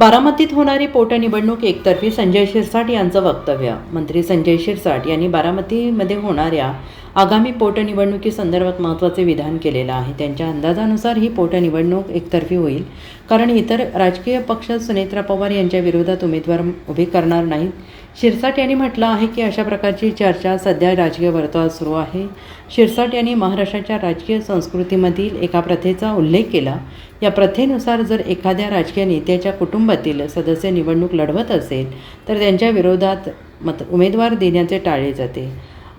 बारामतीत होणारी पोटनिवडणूक एकतर्फी संजय शिरसाट यांचं वक्तव्य. मंत्री संजय शिरसाट यांनी बारामतीमध्ये होणाऱ्या आगामी पोटनिवडणुकीसंदर्भात महत्त्वाचे विधान केलेलं आहे. त्यांच्या अंदाजानुसार ही पोटनिवडणूक एकतर्फी होईल. कारण इतर राजकीय पक्ष सुनेत्रा पवार यांच्या विरोधात उमेदवार उभे करणार नाहीत. शिरसाट यांनी म्हटलं आहे की अशा प्रकारची चर्चा सध्या राजकीय वर्तुळात सुरू आहे. शिरसाट यांनी महाराष्ट्राच्या राजकीय संस्कृतीमधील एका प्रथेचा उल्लेख केला. या प्रथेनुसार जर एखाद्या राजकीय नेत्याच्या कुटुंबातील सदस्य निवडणूक लढवत असेल तर त्यांच्या विरोधात मत उमेदवार देण्याचे टाळले जाते.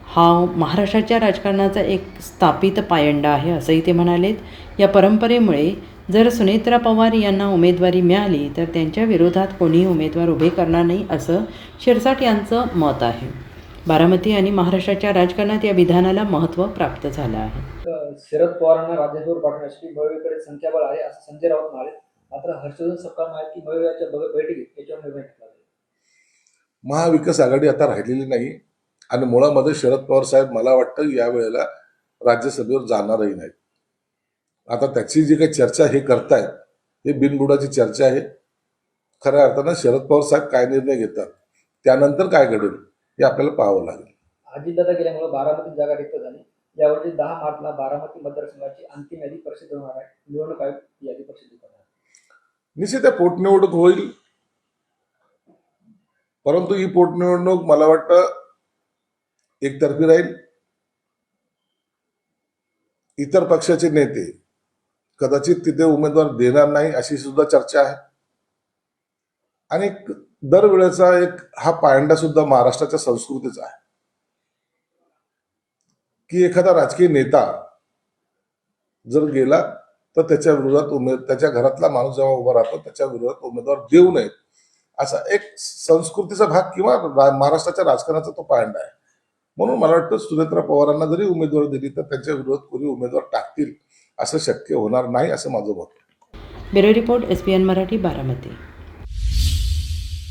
हा महाराष्ट्राच्या राजकारणाचा एक स्थापित पायंडा आहे असंही ते म्हणालेत. या परंपरेमुळे जर सुनेत्रा पवार यांना उमेदवारी मिळाली तर त्यांच्या विरोधात कोणीही उमेदवार उभे करणार नाही असं शिरसाट यांचं मत आहे. बारामती आणि महाराष्ट्राच्या राजकारणात या विधानाला महत्त्व प्राप्त झालं आहे. तर शरद पवारांना राज्यासमोर पाठवण्यासाठी भव्यकडे संख्याबळ आहे असं संजय राऊत म्हणाले. मात्र हर्षवर्धन सपकाळ म्हणाले की भव्याच्या ब- बैठकीत याच्यावर निर्णय घेतला महाविकास आघाडी आता राहिलेली नाही आणि मुळामध्ये शरद पवार साहेब मला वाटतं यावेळेला राज्यसभेवर जाणारही नाहीत. आता त्याची जी काही चर्चा हे करतायत हे बिनबुडाची चर्चा आहे. खऱ्या अर्थानं शरद पवार साहेब काय निर्णय घेतात त्यानंतर काय घडेल हे आपल्याला पाहावं लागेल. अजितदादा गेल्यामुळे बारामती जागा रिक्त झाली. यावर्षी दहा मार्चला बारामती मतदारसंघाची अंतिम यादी प्रसिद्ध होणार आहे. निवडणूक आयोग यादी प्रसिद्ध करणार आहे. निश्चित आहे पोटनिवडणूक होईल. परंतु ही पोटनिवडणूक मला वाटतं एकतर्फी राहील. इतर पक्षाचे नेते कदाचित तिथे उमेदवार देणार नाही अशी सुद्धा चर्चा आहे. आणि दरवेळेचा एक हा पायंडा सुद्धा महाराष्ट्राच्या संस्कृतीचा आहे. की एखादा राजकीय नेता जर गेला तर त्याच्या विरोधात उमेद त्याच्या घरातला माणूस जेव्हा उभा राहतो त्याच्या विरोधात उमेदवार देऊ नये. असा एक संस्कृतीचा भाग किंवा महाराष्ट्राच्या राजकारणाचा तो पायंडा आहे. म्हणून मला वाटतं सुनेत्रा पवारांना जरी उमेदवारी दिली तर त्यांच्या विरोधात कोणी उमेदवार टाकतील. असं शक्य होणार नाही असं माझं मत. Bureau report S P N Marathi Baramati.